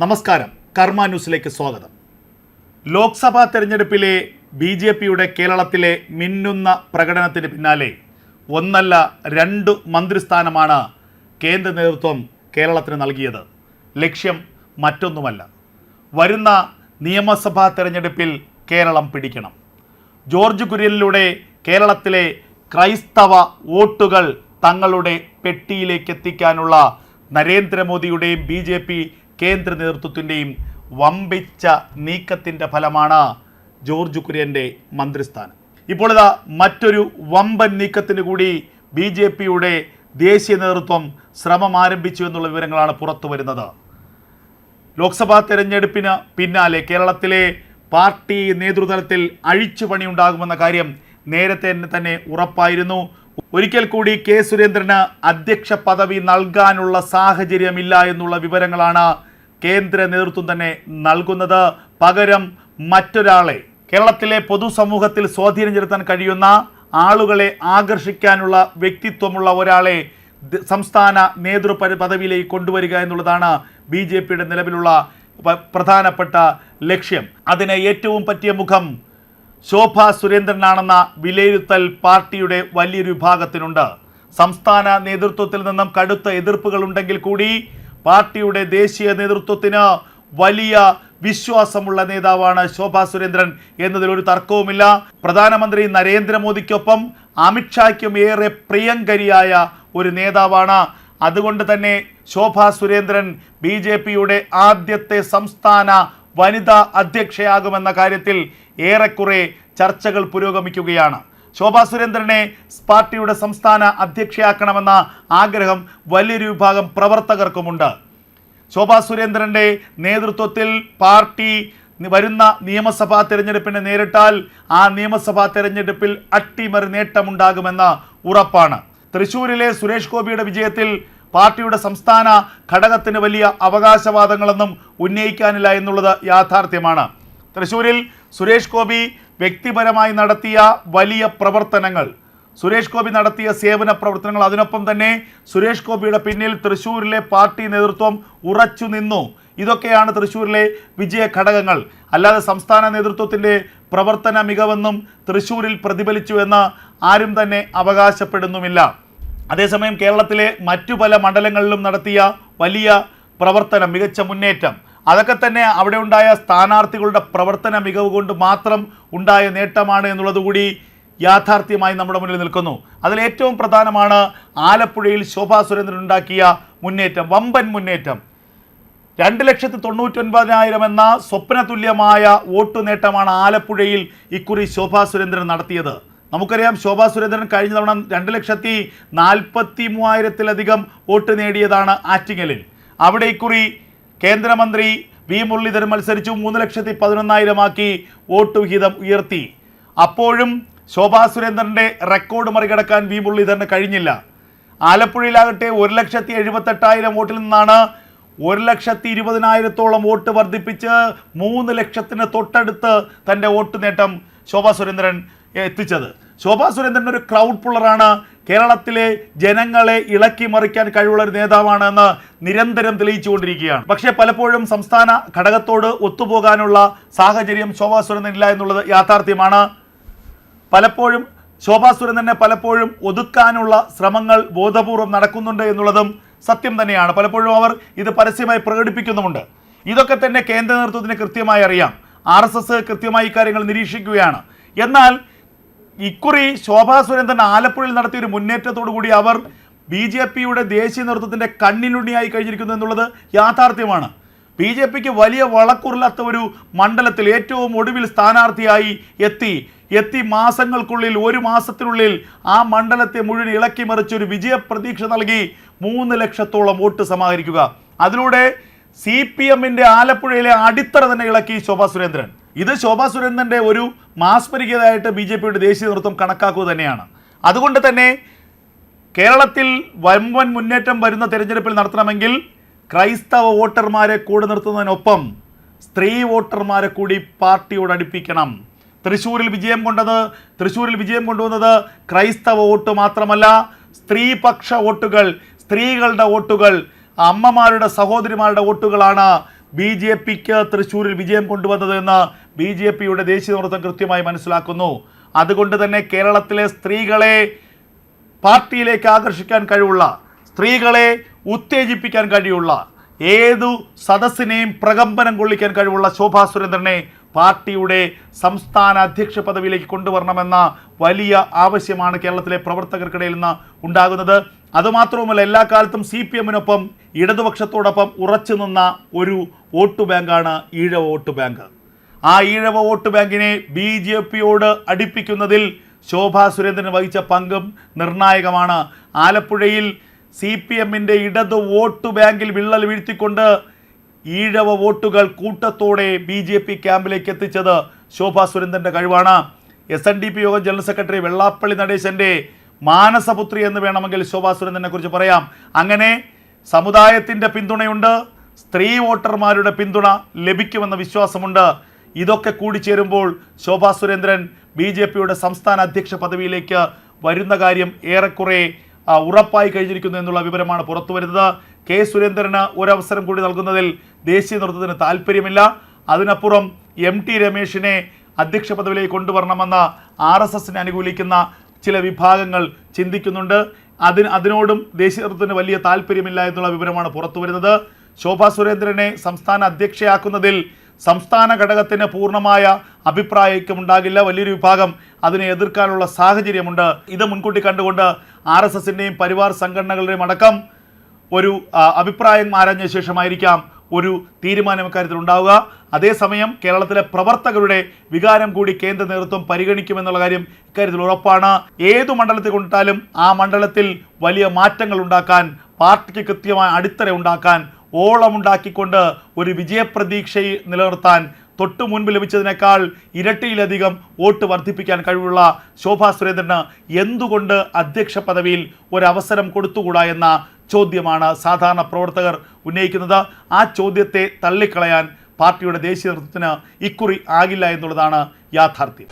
നമസ്കാരം. കർമ്മ ന്യൂസിലേക്ക് സ്വാഗതം. ലോക്സഭാ തെരഞ്ഞെടുപ്പിലെ ബി ജെ പിയുടെ കേരളത്തിലെ മിന്നുന്ന പ്രകടനത്തിന് പിന്നാലെ ഒന്നല്ല രണ്ട് മന്ത്രിസ്ഥാനമാണ് കേന്ദ്ര നേതൃത്വം കേരളത്തിന് നൽകിയത്. ലക്ഷ്യം മറ്റൊന്നുമല്ല. വരുന്ന നിയമസഭാ തെരഞ്ഞെടുപ്പിൽ കേരളം പിടിക്കണം. ജോർജ് കുര്യനിലൂടെ കേരളത്തിലെ ക്രൈസ്തവ വോട്ടുകൾ തങ്ങളുടെ പെട്ടിയിലേക്ക് എത്തിക്കാനുള്ള നരേന്ദ്രമോദിയുടെയും ബി ജെ പി കേന്ദ്ര നേതൃത്വത്തിന്റെയും വമ്പിച്ച നീക്കത്തിന്റെ ഫലമാണ് ജോർജ് കുര്യന്റെ മന്ത്രിസ്ഥാനം. ഇപ്പോൾ ഇതാ മറ്റൊരു വമ്പൻ നീക്കത്തിന് കൂടി ബി ജെ പിയുടെ ദേശീയ നേതൃത്വം ശ്രമം ആരംഭിച്ചു എന്നുള്ള വിവരങ്ങളാണ് പുറത്തു വരുന്നത്. ലോക്സഭാ തെരഞ്ഞെടുപ്പിന് പിന്നാലെ കേരളത്തിലെ പാർട്ടി നേതൃതലത്തിൽ അഴിച്ചുപണി ഉണ്ടാകുമെന്ന കാര്യം നേരത്തെ തന്നെ ഉറപ്പായിരുന്നു. ഒരിക്കൽ കൂടി കെ സുരേന്ദ്രന് അധ്യക്ഷ പദവി നൽകാനുള്ള സാഹചര്യമില്ല എന്നുള്ള വിവരങ്ങളാണ് കേന്ദ്ര നേതൃത്വം തന്നെ നൽകുന്നത്. പകരം മറ്റൊരാളെ കേരളത്തിലെ പൊതുസമൂഹത്തിൽ സ്വാധീനം ചെലുത്താൻ കഴിയുന്ന ആളുകളെ ആകർഷിക്കാനുള്ള വ്യക്തിത്വമുള്ള ഒരാളെ സംസ്ഥാന നേതൃ പദവിയിലേക്ക് കൊണ്ടുവരിക എന്നുള്ളതാണ് ബി ജെ പിയുടെ നിലവിലുള്ള പ്രധാനപ്പെട്ട ലക്ഷ്യം. അതിന് ഏറ്റവും പറ്റിയ മുഖം ശോഭ സുരേന്ദ്രനാണെന്ന വിലയിരുത്തൽ പാർട്ടിയുടെ വലിയൊരു വിഭാഗത്തിനുണ്ട്. സംസ്ഥാന നേതൃത്വത്തിൽ നിന്നും കടുത്ത എതിർപ്പുകൾ ഉണ്ടെങ്കിൽ കൂടി പാർട്ടിയുടെ ദേശീയ നേതൃത്വത്തിന് വലിയ വിശ്വാസമുള്ള നേതാവാണ് ശോഭാ സുരേന്ദ്രൻ എന്നതിൽ ഒരു തർക്കവുമില്ല. പ്രധാനമന്ത്രി നരേന്ദ്രമോദിക്കൊപ്പം അമിത്ഷായ്ക്കും ഏറെ പ്രിയങ്കരിയായ ഒരു നേതാവാണ്. അതുകൊണ്ട് തന്നെ ശോഭാ സുരേന്ദ്രൻ ബി ജെ പിയുടെ ആദ്യത്തെ സംസ്ഥാന വനിതാ അധ്യക്ഷയാകുമെന്ന കാര്യത്തിൽ ഏറെക്കുറെ ചർച്ചകൾ പുരോഗമിക്കുകയാണ്. ശോഭാ സുരേന്ദ്രനെ പാർട്ടിയുടെ സംസ്ഥാന അധ്യക്ഷയാക്കണമെന്ന ആഗ്രഹം വലിയൊരു വിഭാഗം പ്രവർത്തകർക്കുമുണ്ട്. ശോഭാ സുരേന്ദ്രന്റെ നേതൃത്വത്തിൽ പാർട്ടി വരുന്ന നിയമസഭാ തിരഞ്ഞെടുപ്പിനെ നേരിട്ടാൽ ആ നിയമസഭാ തിരഞ്ഞെടുപ്പിൽ അട്ടിമറി നേട്ടമുണ്ടാകുമെന്ന ഉറപ്പാണ്. തൃശൂരിലെ സുരേഷ് ഗോപിയുടെ വിജയത്തിൽ പാർട്ടിയുടെ സംസ്ഥാന ഘടകത്തിന് വലിയ അവകാശവാദങ്ങളൊന്നും ഉന്നയിക്കാനില്ല എന്നുള്ളത് യാഥാർത്ഥ്യമാണ്. തൃശൂരിൽ സുരേഷ് ഗോപി വ്യക്തിപരമായി നടത്തിയ വലിയ പ്രവർത്തനങ്ങൾ. സുരേഷ് ഗോപി നടത്തിയ സേവന പ്രവർത്തനങ്ങൾ. അതിനൊപ്പം തന്നെ സുരേഷ് ഗോപിയുടെ പിന്നിൽ തൃശ്ശൂരിലെ പാർട്ടി നേതൃത്വം ഉറച്ചു നിന്നു. ഇതൊക്കെയാണ് തൃശ്ശൂരിലെ വിജയ ഘടകങ്ങൾ. അല്ലാതെ സംസ്ഥാന നേതൃത്വത്തിന്റെ പ്രവർത്തന മികവെന്നും തൃശ്ശൂരിൽ പ്രതിഫലിച്ചു എന്ന് ആരും തന്നെ അവകാശപ്പെടുന്നുമില്ല. അതേസമയം കേരളത്തിലെ മറ്റു പല മണ്ഡലങ്ങളിലും നടത്തിയ വലിയ പ്രവർത്തനം മികച്ച മുന്നേറ്റം. അതൊക്കെ തന്നെ അവിടെ ഉണ്ടായ സ്ഥാനാർത്ഥികളുടെ പ്രവർത്തന മികവ് കൊണ്ട് മാത്രം ഉണ്ടായ നേട്ടമാണ് എന്നുള്ളത് കൂടി യാഥാർത്ഥ്യമായി നമ്മുടെ മുന്നിൽ നിൽക്കുന്നു. അതിൽ ഏറ്റവും പ്രധാനമാണ് ആലപ്പുഴയിൽ ശോഭാ സുരേന്ദ്രൻ ഉണ്ടാക്കിയ മുന്നേറ്റം വമ്പൻ മുന്നേറ്റം. രണ്ട് ലക്ഷത്തി തൊണ്ണൂറ്റൊൻപതിനായിരം എന്ന സ്വപ്നതുല്യമായ വോട്ട് നേട്ടമാണ് ആലപ്പുഴയിൽ ഇക്കുറി ശോഭാ സുരേന്ദ്രൻ നടത്തിയത്. നമുക്കറിയാം ശോഭാ സുരേന്ദ്രൻ കഴിഞ്ഞ തവണ രണ്ട് ലക്ഷത്തി നാൽപ്പത്തി മൂവായിരത്തിലധികം വോട്ട് നേടിയതാണ് ആറ്റിങ്ങലിൽ. അവിടെ ഇക്കുറി കേന്ദ്രമന്ത്രി വി മുരളീധരൻ മത്സരിച്ചു മൂന്ന് ലക്ഷത്തി പതിനൊന്നായിരമാക്കി വോട്ട് വിഹിതം ഉയർത്തി. അപ്പോഴും ശോഭാ സുരേന്ദ്രന്റെ റെക്കോർഡ് മറികടക്കാൻ വി മുരളീധരന് കഴിഞ്ഞില്ല. ആലപ്പുഴയിലാകട്ടെ ഒരു ലക്ഷത്തി എഴുപത്തെട്ടായിരം വോട്ടിൽ നിന്നാണ് ഒരു ലക്ഷത്തി ഇരുപതിനായിരത്തോളം വോട്ട് വർദ്ധിപ്പിച്ച് മൂന്ന് ലക്ഷത്തിന് തൊട്ടടുത്ത് തന്റെ വോട്ട് നേട്ടം ശോഭാ സുരേന്ദ്രൻ എത്തിച്ചത്. ശോഭാ സുരേന്ദ്രൻ ഒരു ക്രൗഡ് പുള്ളറാണ് കേരളത്തിലെ ജനങ്ങളെ ഇളക്കി മറിക്കാൻ കഴിവുള്ള ഒരു നേതാവാണ് എന്ന് നിരന്തരം തെളിയിച്ചുകൊണ്ടിരിക്കുകയാണ്. പക്ഷേ പലപ്പോഴും സംസ്ഥാന ഘടകത്തോട് ഒത്തുപോകാനുള്ള സാഹചര്യം ശോഭാ സുരേന്ദ്രൻ ഇല്ല എന്നുള്ളത് യാഥാർത്ഥ്യമാണ്. പലപ്പോഴും ശോഭാ സുരേന്ദ്രനെ പലപ്പോഴും ഒതുക്കാനുള്ള ശ്രമങ്ങൾ ബോധപൂർവം നടക്കുന്നുണ്ട് എന്നുള്ളതും സത്യം തന്നെയാണ്. പലപ്പോഴും അവർ ഇത് പരസ്യമായി പ്രകടിപ്പിക്കുന്നുമുണ്ട്. ഇതൊക്കെ തന്നെ കേന്ദ്ര നേതൃത്വത്തിന് കൃത്യമായി അറിയാം. ആർ എസ് എസ് കൃത്യമായി ഇക്കാര്യങ്ങൾ നിരീക്ഷിക്കുകയാണ്. എന്നാൽ ഇക്കുറി ശോഭാ സുരേന്ദ്രൻ ആലപ്പുഴയിൽ നടത്തിയ ഒരു മുന്നേറ്റത്തോടു കൂടി അവർ ബി ജെ പിയുടെ ദേശീയ നേതൃത്വത്തിന്റെ കണ്ണിലുണ്ണിയായി കഴിഞ്ഞിരിക്കുന്നു എന്നുള്ളത് യാഥാർത്ഥ്യമാണ്. ബി ജെ പിക്ക് വലിയ വളക്കുറില്ലാത്ത ഒരു മണ്ഡലത്തിൽ ഏറ്റവും ഒടുവിൽ സ്ഥാനാർത്ഥിയായി എത്തി. എത്തി മാസങ്ങൾക്കുള്ളിൽ ഒരു മാസത്തിനുള്ളിൽ ആ മണ്ഡലത്തെ മുഴുവൻ ഇളക്കി മറിച്ച് ഒരു വിജയപ്രതീക്ഷ നൽകി മൂന്ന് ലക്ഷത്തോളം വോട്ട് സമാഹരിക്കുക. അതിലൂടെ സി പി എമ്മിന്റെ ആലപ്പുഴയിലെ അടിത്തറ തന്നെ ഇളക്കി ശോഭാ സുരേന്ദ്രൻ. ഇത് ശോഭാ സുരേന്ദ്രന്റെ ഒരു മാസ്മരികതയായിട്ട് ബി ജെ പിയുടെ ദേശീയ നേതൃത്വം കണക്കാക്കുക തന്നെയാണ്. അതുകൊണ്ട് തന്നെ കേരളത്തിൽ വമ്പൻ മുന്നേറ്റം വരുന്ന തെരഞ്ഞെടുപ്പിൽ നടത്തണമെങ്കിൽ ക്രൈസ്തവ വോട്ടർമാരെ കൂടെ നിർത്തുന്നതിനൊപ്പം സ്ത്രീ വോട്ടർമാരെ കൂടി പാർട്ടിയോട് അടുപ്പിക്കണം. തൃശ്ശൂരിൽ വിജയം കൊണ്ടത് തൃശ്ശൂരിൽ വിജയം കൊണ്ടുവന്നത് ക്രൈസ്തവ വോട്ട് മാത്രമല്ല സ്ത്രീപക്ഷ വോട്ടുകൾ സ്ത്രീകളുടെ വോട്ടുകൾ അമ്മമാരുടെ സഹോദരിമാരുടെ വോട്ടുകളാണ് ബി ജെ പിക്ക് തൃശ്ശൂരിൽ വിജയം കൊണ്ടുവന്നത് എന്ന് ബി ജെ പിയുടെ ദേശീയ നേതൃത്വം കൃത്യമായി മനസ്സിലാക്കുന്നു. അതുകൊണ്ട് തന്നെ കേരളത്തിലെ സ്ത്രീകളെ പാർട്ടിയിലേക്ക് ആകർഷിക്കാൻ കഴിവുള്ള സ്ത്രീകളെ ഉത്തേജിപ്പിക്കാൻ കഴിയുള്ള ഏതു സദസ്സിനെയും പ്രകമ്പനം കൊള്ളിക്കാൻ കഴിവുള്ള ശോഭാ സുരേന്ദ്രനെ പാർട്ടിയുടെ സംസ്ഥാന അധ്യക്ഷ പദവിയിലേക്ക് കൊണ്ടുവരണമെന്ന വലിയ ആവശ്യമാണ് കേരളത്തിലെ പ്രവർത്തകർക്കിടയിൽ നിന്ന് ഉണ്ടാകുന്നത്. അതുമാത്രവുമല്ല എല്ലാ കാലത്തും സി പി എമ്മിനൊപ്പം ഇടതുപക്ഷത്തോടൊപ്പം ഉറച്ചു നിന്ന ഒരു വോട്ട് ബാങ്കാണ് ഈഴവ വോട്ട് ബാങ്ക്. ആ ഈഴവ വോട്ട് ബാങ്കിനെ ബി ജെ പിയോട് അടുപ്പിക്കുന്നതിൽ ശോഭാ സുരേന്ദ്രൻ വഹിച്ച പങ്കും നിർണായകമാണ്. ആലപ്പുഴയിൽ സി പി എമ്മിന്റെ ഇടത് വോട്ട് ബാങ്കിൽ വിള്ളൽ വീഴ്ത്തിക്കൊണ്ട് ഈഴവ വോട്ടുകൾ കൂട്ടത്തോടെ ബി ജെ പി ക്യാമ്പിലേക്ക് എത്തിച്ചത് ശോഭാ സുരേന്ദ്രന്റെ കഴിവാണ്. S N D P Yogam general secretary Vellappally നടേശന്റെ മാനസപുത്രി എന്ന് വേണമെങ്കിൽ ശോഭാ സുരേന്ദ്രനെ കുറിച്ച് പറയാം. അങ്ങനെ സമുദായത്തിന്റെ പിന്തുണയുണ്ട്. സ്ത്രീ വോട്ടർമാരുടെ പിന്തുണ ലഭിക്കുമെന്ന വിശ്വാസമുണ്ട്. ഇതൊക്കെ കൂടി ചേരുമ്പോൾ ശോഭാ സുരേന്ദ്രൻ ബി ജെ പിയുടെ സംസ്ഥാന അധ്യക്ഷ പദവിയിലേക്ക് വരുന്ന കാര്യം ഏറെക്കുറെ ഉറപ്പായി കഴിഞ്ഞിരിക്കുന്നു എന്നുള്ള വിവരമാണ് പുറത്തു വരുന്നത് കെ സുരേന്ദ്രന് ഒരവസരം കൂടി നൽകുന്നതിൽ ദേശീയ നേതൃത്വത്തിന് താല്പര്യമില്ല അതിനപ്പുറം എം ടി രമേശിനെ അധ്യക്ഷ പദവിയിലേക്ക് കൊണ്ടുവരണമെന്ന് ആർ എസ് എസിനെ അനുകൂലിക്കുന്ന ചില വിഭാഗങ്ങൾ ചിന്തിക്കുന്നുണ്ട്. അതിന് അതിനോടും ദേശീയ നേതൃത്വത്തിന് വലിയ താല്പര്യമില്ല എന്നുള്ള വിവരമാണ് പുറത്തു വരുന്നത്. ശോഭാ സുരേന്ദ്രനെ സംസ്ഥാന അധ്യക്ഷയാക്കുന്നതിൽ സംസ്ഥാന ഘടകത്തിന് പൂർണമായ അഭിപ്രായം ഉണ്ടാകില്ല. വലിയൊരു വിഭാഗം അതിനെ എതിർക്കാനുള്ള സാഹചര്യമുണ്ട്. ഇത് മുൻകൂട്ടി കണ്ടുകൊണ്ട് ആർ എസ് എസിന്റെയും പരിവാർ സംഘടനകളുടെയും അടക്കം ഒരു അഭിപ്രായം ആരാഞ്ഞ ശേഷമായിരിക്കാം ഒരു തീരുമാനം ഇക്കാര്യത്തിൽ ഉണ്ടാവുക അതേസമയം കേരളത്തിലെ പ്രവർത്തകരുടെ വികാരം കൂടി കേന്ദ്ര നേതൃത്വം പരിഗണിക്കുമെന്നുള്ള കാര്യം ഇക്കാര്യത്തിൽ ഉറപ്പാണ്. ഏതു മണ്ഡലത്തിൽ കൊണ്ടിട്ടാലും ആ മണ്ഡലത്തിൽ വലിയ മാറ്റങ്ങൾ ഉണ്ടാക്കാൻ പാർട്ടിക്ക് കൃത്യമായ അടിത്തറ ഉണ്ടാക്കാൻ ഓളമുണ്ടാക്കിക്കൊണ്ട് ഒരു വിജയപ്രതീക്ഷ നിലനിർത്താൻ തൊട്ടു മുൻപ് ലഭിച്ചതിനേക്കാൾ ഇരട്ടിയിലധികം വോട്ട് വർദ്ധിപ്പിക്കാൻ കഴിവുള്ള ശോഭാ സുരേന്ദ്രന് എന്തുകൊണ്ട് അധ്യക്ഷ പദവിയിൽ ഒരവസരം കൊടുത്തുകൂടാ എന്ന ചോദ്യമാണ് സാധാരണ പ്രവർത്തകർ ഉന്നയിക്കുന്നത്. ആ ചോദ്യത്തെ തള്ളിക്കളയാൻ പാർട്ടിയുടെ ദേശീയ നേതൃത്വത്തിന് ഇക്കുറി ആകില്ല എന്നുള്ളതാണ് യാഥാർത്ഥ്യം.